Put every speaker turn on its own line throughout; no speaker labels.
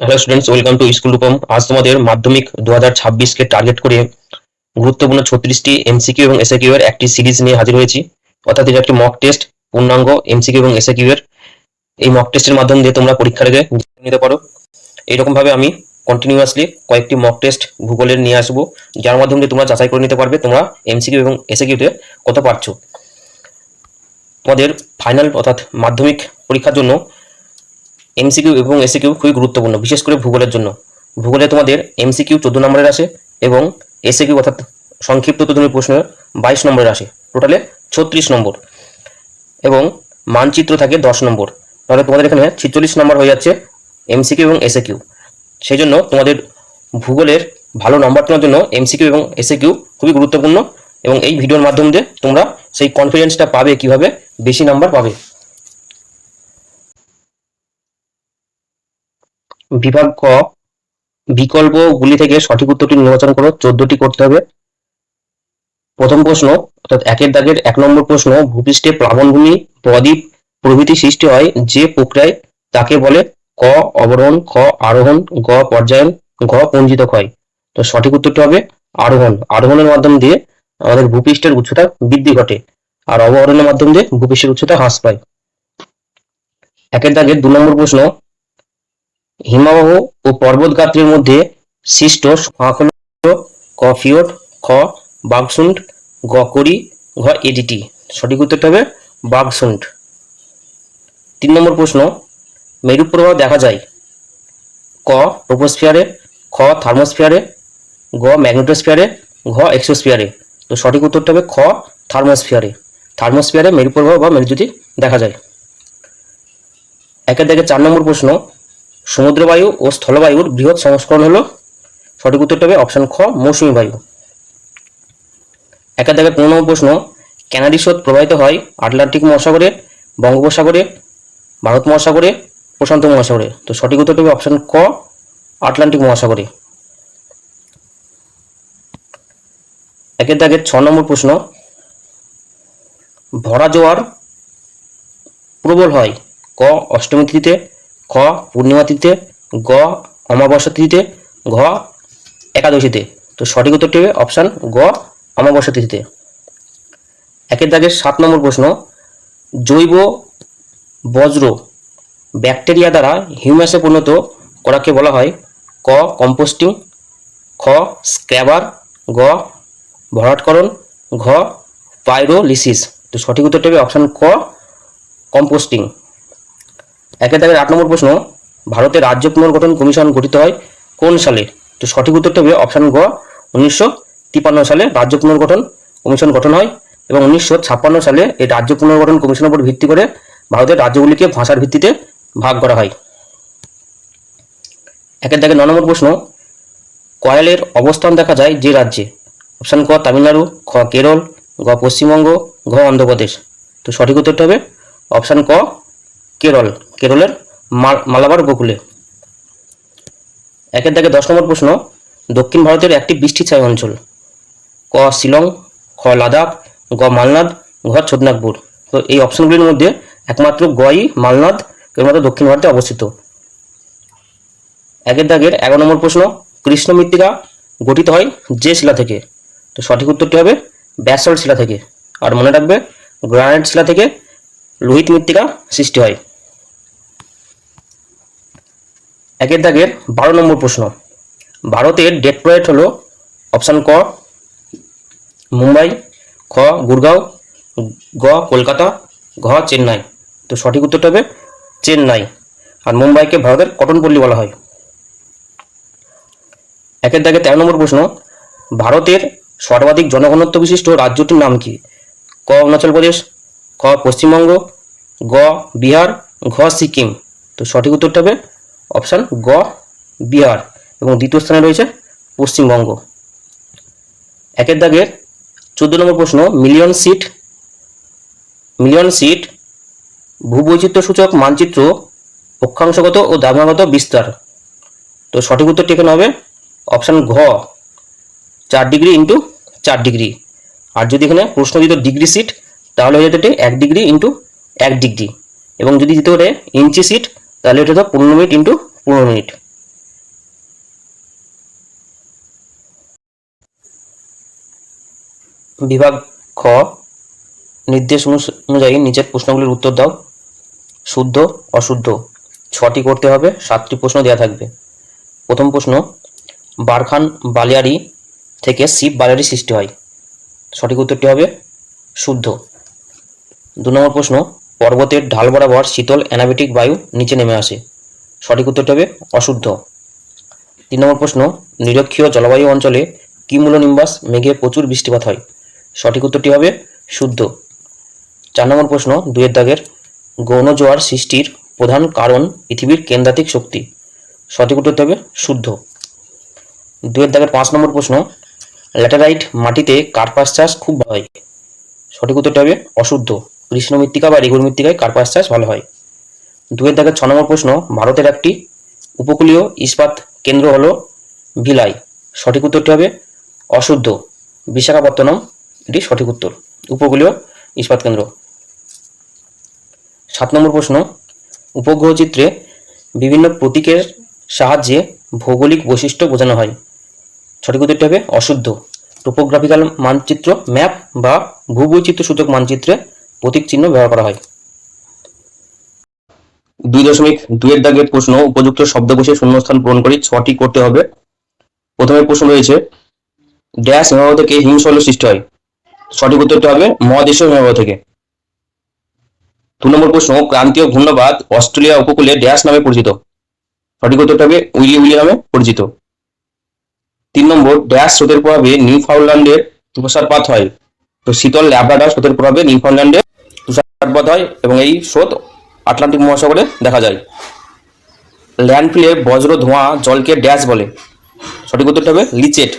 Hello students welcome to school Rupam আজ তোমাদের মাধ্যমিক দু ছাব্বিশকে টার্গেট করে গুরুত্বপূর্ণ ছত্রিশটি এমসিকিউ এবং এসএকিউ এর একটি সিরিজ নিয়ে হাজির হয়েছি। অর্থাৎ এটা একটি মক টেস্ট পূর্ণাঙ্গ এমসিকিউ এবং এসএকিউ এর। এই মক টেস্টের মাধ্যম দিয়ে তোমরা পরীক্ষার আগে নিতে পারো। এইরকম ভাবে আমি কন্টিনিউয়াসলি কয়েকটি মক টেস্ট ভূগোলের নিয়ে আসব। যার মাধ্যমে তোমরা যাচাই করে নিতে পারবে তোমরা এমসিকিউ এবং এসএকিউতে কত পারছ। তোমাদের ফাইনাল অর্থাৎ মাধ্যমিক পরীক্ষার জন্য এমসিকিউ এবং এসিকিউ খুবই গুরুত্বপূর্ণ, বিশেষ করে ভূগোলের জন্য। ভূগোলে তোমাদের এমসিকিউ চোদ্দ নম্বরের আসে এবং এসিকিউ অর্থাৎ সংক্ষিপ্ত উত্তরধর্মী প্রশ্ন বাইশ নম্বরের আসে। টোটালে ছত্রিশ নম্বর। এবং মানচিত্র থাকে দশ নম্বর। তাহলে তোমাদের এখানে ছিচল্লিশ নম্বর হয়ে যাচ্ছে এমসিকিউ এবং এসএকিউ সেই জন্য তোমাদের ভূগোলের ভালো নম্বর তোলার জন্য এমসিকিউ এবং এসএকিউ খুবই গুরুত্বপূর্ণ এবং এই ভিডিওর মাধ্যম দিয়ে তোমরা সেই কনফিডেন্সটা পাবে কীভাবে, বেশি নাম্বার পাবে। বিভাগ ক বিকল্পগুলি থেকে সঠিক উত্তরটি নির্বাচন করো, চোদ্দটি করতে হবে। প্রথম প্রশ্ন, অর্থাৎ একের দাগের এক নম্বর প্রশ্ন, ভূপৃষ্ঠে প্লাবনভূমি, বদ্বীপ প্রভৃতি সৃষ্টি হয় যে প্রক্রিয়ায় তাকে বলে ক অবরোহণ, খ আরোহণ, গ পর্যায়ন ঘ পঞ্জিত ক্ষয় তো সঠিক উত্তরটি হবে আরোহণ। আরোহণের মাধ্যম দিয়ে আমাদের ভূপৃষ্ঠের উচ্চতা বৃদ্ধি ঘটে আর অবরোহণের মাধ্যম দিয়ে ভূপৃষ্ঠের উচ্চতা হ্রাস পায়। একের দাগের দু নম্বর প্রশ্ন হিমবাহ ও পর্বত গাত্রের মধ্যে সৃষ্ট ফাঁক হল ক ফিওট, খ বাগসুন্ড গ করি, ঘ এডিটি। সঠিক উত্তরটা হবে বাগসুন্ড তিন নম্বর প্রশ্ন মেরু প্রবাহ দেখা যায় ক ট্রোপোস্ফিয়ারে, খ থার্মোস্ফিয়ারে, গ ম্যাগনেটোস্ফিয়ারে, ঘ এক্সোস্ফিয়ারে। তো সঠিক উত্তরটা হবে খ থার্মোস্ফিয়ারে। থার্মোস্ফিয়ারে মেরু প্রবাহ বা মেরুজ্যোতি দেখা যায়। একের দিকে চার নম্বর প্রশ্ন সমুদ্রবায়ু ও স্থলবায়ুর বৃহৎ সংস্করণ হলো সঠিক উত্তরটা হবে অপশন খ, মৌসুমী বায়ু। একের দাগের পনেরো নম্বর প্রশ্ন ক্যানাডি স্রোত প্রবাহিত হয় আটলান্টিক মহাসাগরে, বঙ্গোপসাগরে, ভারত মহাসাগরে, প্রশান্ত মহাসাগরে। তো সঠিক উত্তরটা হবে অপশন ক, আটলান্টিক মহাসাগরে। একের দাগের ছ নম্বর প্রশ্ন, ভরা জোয়ার প্রবল হয় ক অষ্টমী তিথিতে খ পূর্ণিমা তিথিতে গ অমাবস্যা তিথিতে ঘ একাদশীতে। তো সঠিক উত্তরটি হবে অপশান গ অমাবস্যা তিথিতে একের দাগের সাত নম্বর প্রশ্ন, জৈব বজ্র ব্যাকটেরিয়া দ্বারা হিউম্যাসে পরিণত করাকে বলা হয় ক কম্পোস্টিং, খ স্ক্র্যাবার গ ভরাটকরণ, ঘ পাইরোলিসিস। তো সঠিক উত্তরটি হবে অপশান ক কম্পোস্টিং। একের দাগের আট নম্বর প্রশ্ন, ভারতের রাজ্য পুনর্গঠন কমিশন গঠিত হয় কোন সালে? তো সঠিক উত্তরটি হবে অপশান গ, উনিশশো তিপ্পান্ন সালে রাজ্য পুনর্গঠন কমিশন গঠন হয় এবং উনিশশো ছাপ্পান্ন সালে এই রাজ্য পুনর্গঠন কমিশনের উপর ভিত্তি করে ভারতের রাজ্যগুলিকে ভাষার ভিত্তিতে ভাগ করা হয়। একের দাগে ন নম্বর প্রশ্ন, কয়েলের অবস্থান দেখা যায় যে রাজ্যে? অপশান ক, তামিলনাড়ু, খ, কেরল, গ, পশ্চিমবঙ্গ, ঘ, অন্ধ্রপ্রদেশ। তো সঠিক উত্তরটা হবে অপশান ক, কেরল। কেরলের মালাবার উপকূলে একের দাগে দশ নম্বর প্রশ্ন, দক্ষিণ ভারতের একটি বৃষ্টিছায় অঞ্চল। ক, শিলং, খ, লাদাখ, গ, মালনাদ, ঘ ছোটনাগপুর তো এই অপশনগুলির মধ্যে একমাত্র গই, মালনাদ, কেবলমাত্র দক্ষিণ ভারতে অবস্থিত। একের দাগের এগারো নম্বর প্রশ্ন, কৃষ্ণ মৃত্তিকা গঠিত হয় যে শিলা থেকে? তো সঠিক উত্তরটি হবে ব্যাসল্ট শিলা থেকে। আর মনে রাখবে, গ্রানাইট শিলা থেকে লোহিত মৃত্তিকা সৃষ্টি হয়। একের দাগের বারো নম্বর প্রশ্ন। ভারতের ডেট পয়েন্ট হলো অপশান ক, মুম্বাই, খ, গুরগাঁও, গ, কলকাতা, ঘ, চেন্নাই। তো সঠিক উত্তরটা হবে চেন্নাই। আর মুম্বাইকে ভারতের কটন পল্লী বলা হয়। একের দাগে তেরো নম্বর প্রশ্ন, ভারতের সর্বাধিক জনঘনত্ব বিশিষ্ট রাজ্যটির নাম কি? ক, অরুণাচল প্রদেশ, খ, পশ্চিমবঙ্গ, গ, বিহার, ঘ, সিকিম। তো সঠিক উত্তরটা হবে অপশান গ, বিহার এবং দ্বিতীয় স্থানে রয়েছে পশ্চিমবঙ্গ। একের দাগের চোদ্দ নম্বর প্রশ্ন মিলিয়ন সিট মিলিয়ন সিট ভূবৈচিত্র্য সূচক মানচিত্র অক্ষাংশগত ও দামাগত বিস্তার। তো সঠিক উত্তরটি এখানে হবে অপশান ঘ, চার ডিগ্রি ইন্টু চার ডিগ্রি আর যদি এখানে প্রশ্ন দিত ডিগ্রি সিট তাহলে হয়ে যেত এক ডিগ্রি ইন্টু এক ডিগ্রি এবং যদি দিতে ইঞ্চি সিট তাহলে এটা তো পনেরো মিনিট ইন্টু পনেরো মিনিট। বিভাগ খ, নির্দেশ অনুযায়ী নিচের প্রশ্নগুলির উত্তর দাও। শুদ্ধ, অশুদ্ধ। ছটি করতে হবে, সাতটি প্রশ্ন দেওয়া থাকবে। প্রথম প্রশ্ন, বারখান বালিয়ারি থেকে শিব বালিয়ারি সৃষ্টি হয়। সঠিক উত্তরটি হবে শুদ্ধ। দু নম্বর প্রশ্ন পর্বতের ঢাল বরাবর শীতল অ্যানাবেটিক বায়ু নিচে নেমে আসে। সঠিক উত্তরটি হবে অশুদ্ধ। তিন নম্বর প্রশ্ন, নিরক্ষীয় জলবায়ু অঞ্চলে কিমুলোনিম্বাস মেঘে প্রচুর বৃষ্টিপাত হয়? সঠিক উত্তরটি হবে শুদ্ধ। চার নম্বর প্রশ্ন, দুয়ের দাগের গৌণ জোয়ার সৃষ্টির প্রধান কারণ পৃথিবীর কেন্দ্রাতিক শক্তি। সঠিক উত্তরটি হবে শুদ্ধ। দুয়ের দাগের পাঁচ নম্বর প্রশ্ন, ল্যাটেরাইট মাটিতে কার্পাস চাষ খুব ভালো হয়? সঠিক উত্তরটি হবে অশুদ্ধ। কৃষ্ণ মৃত্তিকা বা রেগুর মৃত্তিকায় কার্পাস চাষ ভালো হয়। দুয়ের দাগের ছ নম্বর প্রশ্ন, ভারতের একটি উপকূলীয় ইস্পাত কেন্দ্র হলো ভিলাই। সঠিক উত্তরটি হবে অশুদ্ধ। বিশাখাপত্তনম, এটি সঠিক উত্তর। উপকূলীয় ইস্পাত কেন্দ্র। সাত নম্বর প্রশ্ন, উপগ্রহ চিত্রে বিভিন্ন প্রতীকের সাহায্যে ভৌগোলিক বৈশিষ্ট্য বোঝানো হয়। সঠিক উত্তরটি হবে অশুদ্ধ। টোপোগ্রাফিক্যাল মানচিত্র, ম্যাপ বা ভূবৈচিত্র সূচক মানচিত্রে প্রতীক চিহ্ন ব্যবহার করা হয়। দুই দশমিক দুইয়ের দাগের প্রশ্ন, উপযুক্ত শব্দ বসে শূন্যস্থান পূরণ করে ছটি করতে হবে। প্রথমে প্রশ্ন রয়েছে ড্যাশ হিমবাহ থেকে হিমশৈল সৃষ্টি হয়? সঠিক উত্তরটি হবে, মহাদেশীয় হিমবাহ থেকে। দু নম্বর প্রশ্ন, ক্রান্তীয় ঘূর্ণবাদ অস্ট্রেলিয়া উপকূলে ড্যাশ নামে পরিচিত। সঠিক উত্তরটি হবে উইলি উইলি নামে পরিচিত। তিন নম্বর, ড্যাশ স্রোতের প্রভাবে নিউ নিউফাউন্ডল্যান্ডের তুষারপাত হয়। তো শীতল ল্যাব্রাডার স্রোতের প্রভাবে নিউ নিউফাউন্ডল্যান্ডে তুষারপাত হয় এবং এই স্রোত আটলান্টিক মহাসাগরে দেখা যায়। ল্যান্ডফিলে বজ্র, ধোঁয়া, জলকে ড্যাশ বলে। সঠিক উত্তরটা হবে লিচেট।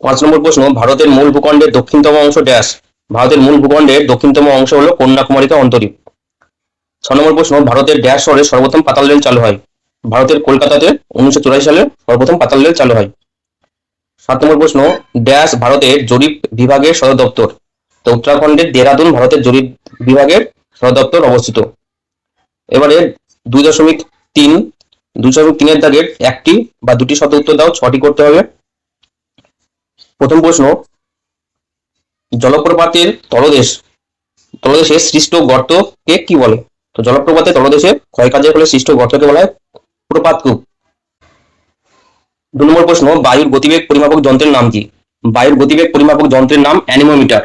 পাঁচ নম্বর প্রশ্ন, ভারতের মূল ভূখণ্ডের দক্ষিণতম অংশ ড্যাশ। ভারতের মূল ভূখণ্ডের দক্ষিণতম অংশ হলো কন্যাকুমারিকা অন্তরীপ ছ নম্বর প্রশ্ন, ভারতের ড্যাশ শহরে সর্বপ্রথম পাতাল রেল চালু হয়। ভারতের কলকাতাতে উনিশশো চুরাশি সালে সর্বপ্রথম পাতাল রেল চালু হয়। সাত নম্বর প্রশ্ন, ড্যাশ ভারতের জরিপ বিভাগের সদর দপ্তর। তো উত্তরাখণ্ডের দেরাদুন ভারতের জরিপ বিভাগের সদর দপ্তর অবস্থিত। এবারে দুই দশমিক তিন, দুই দশমিক তিনের দাগের একটি বা দুটি শব্দ উত্তর দাও, ছটি করতে হবে। প্রথম প্রশ্ন, জলপ্রপাতের তলদেশ তলদেশে সৃষ্ট গর্তকে কি বলে? তো জলপ্রপাতের তলদেশে ক্ষয়কাজের ফলে সৃষ্ট গর্তকে বলা হয় প্রপাতকূপ। দু নম্বর প্রশ্ন, বায়ুর গতিবেগ পরিমাপক যন্ত্রের নাম কি? বায়ুর গতিবেগ পরিমাপক যন্ত্রের নাম অ্যানিমোমিটার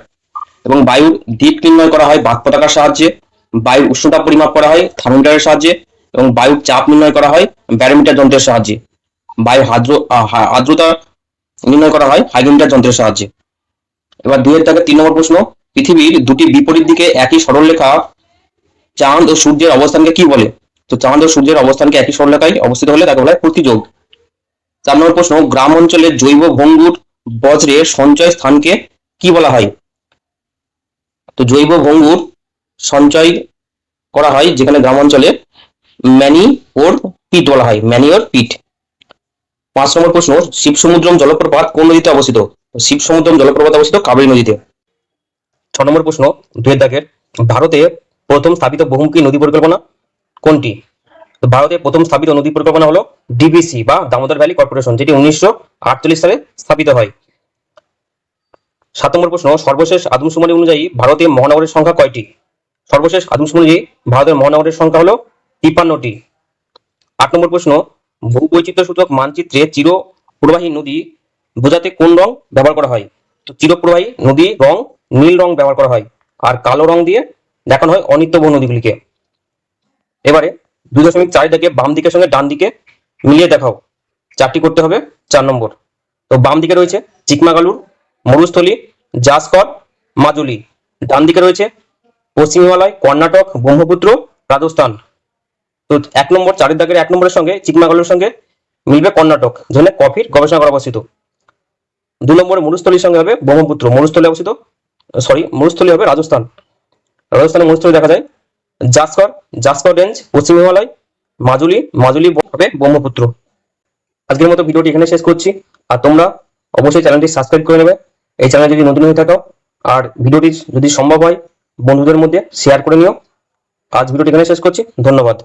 এবং বায়ুর দিক নির্ণয় করা হয় বাক পতাকার সাহায্যে, বায়ুর উষ্ণতা পরিমাপ করা হয় থার্মোমিটারের সাহায্যে এবং বায়ুর চাপ নির্ণয় করা হয় ব্যারোমিটার যন্ত্রের সাহায্যে। বায়ু হাদ্র আর্দ্রতা নির্ণয় করা হয় হাইগ্রোমিটার যন্ত্রের সাহায্যে। এবার দুইয়ের দাগে তিন নম্বর প্রশ্ন, পৃথিবীর দুটি বিপরীত দিকে একই সরলরেখা চাঁদ ও সূর্যের অবস্থানকে কি বলে? তো চাঁদ ও সূর্যের অবস্থানকে একই সরলরেখায় অবস্থিত হলে তাকে বলা হয় প্রতিযোগ। চার নম্বর প্রশ্ন গ্রাম অঞ্চলের জৈব ভঙ্গুর বজ্রের সঞ্চয় স্থানকে কি বলা হয়? তো জৈব ভঙ্গুর সঞ্চয় করা হয় যেখানে গ্রাম অঞ্চলে ম্যানি ওর পিট বলা হয় ম্যানি ওর পিট। পাঁচ নম্বর প্রশ্ন শিব সমুদ্রম জলপ্রপাত কোন নদীতে অবস্থিত? শিব সমুদ্রম জলপ্রপাত অবস্থিত কাবেরী নদীতে। ছ নম্বর প্রশ্ন দুয়ের দাগের ভারতে প্রথম স্থাপিত বহুমুখী নদী পরিকল্পনা কোনটি? তো প্রথম স্থাপিত নদী পরিকল্পনা হলো ডিবিসি বা দামোদর ভ্যালি কর্পোরেশন, যেটি উনিশশো আটচল্লিশ সালে স্থাপিত হয়। সাত নম্বর প্রশ্ন, সর্বশেষ আদমশুমারি অনুযায়ী ভারতে মহানগরের সংখ্যা কয়টি? সর্বশেষ আদমশুমারি অনুযায়ী ভারতের মহানগরের সংখ্যা হলো তিপ্পান্নটি। আট নম্বর প্রশ্ন ভূবৈচিত্র্য সূচক মানচিত্রে চির প্রবাহী নদী বোঝাতে কোন রং ব্যবহার করা হয়? তো চিরপ্রবাহী নদী রং নীল রং ব্যবহার করা হয়, আর কালো রং দিয়ে দেখানো হয় অনিত্যবহ নদীগুলিকে। এবারে দুই দশমিক চার দিকে বাম দিকের সঙ্গে ডান দিকে মিলিয়ে দেখাও। চারটি করতে হবে, চার নম্বর। তো বাম দিকে রয়েছে চিকমাগালুর, মরুস্থলী জাসকর মাজুলি। ডান দিকে রয়েছে পশ্চিম হিমালয় কর্ণাটক, ব্রহ্মপুত্র, রাজস্থান। তো এক নম্বর, চারের দাগের এক নম্বরের সঙ্গে, চিকমাগালুর সঙ্গে মিলবে কর্ণাটক, যেখানে কফির গবেষণা করা অবস্থিত। দু নম্বরে মরুস্থলীর সঙ্গে হবে ব্রহ্মপুত্র, মরুস্থলী অবস্থিত সরি মরুস্থলী হবে রাজস্থান। রাজস্থানে মরুস্থলী দেখা যায়। জাসকর জাসকর রেঞ্জ, পশ্চিম হিমালয়, মাজুলি মাজুলি হবে ব্রহ্মপুত্র। আজকের মতো ভিডিওটি এখানে শেষ করছি। আর তোমরা অবশ্যই চ্যানেলটি সাবস্ক্রাইব করে নেবে। এই চ্যানেল যদি নতুন হয়ে থাকো, আর ভিডিওটি যদি সম্ভব হয়, বন্ধুদের মধ্যে শেয়ার করে নিও। আজ ভিডিওটি এখানে শেষ করছি। ধন্যবাদ।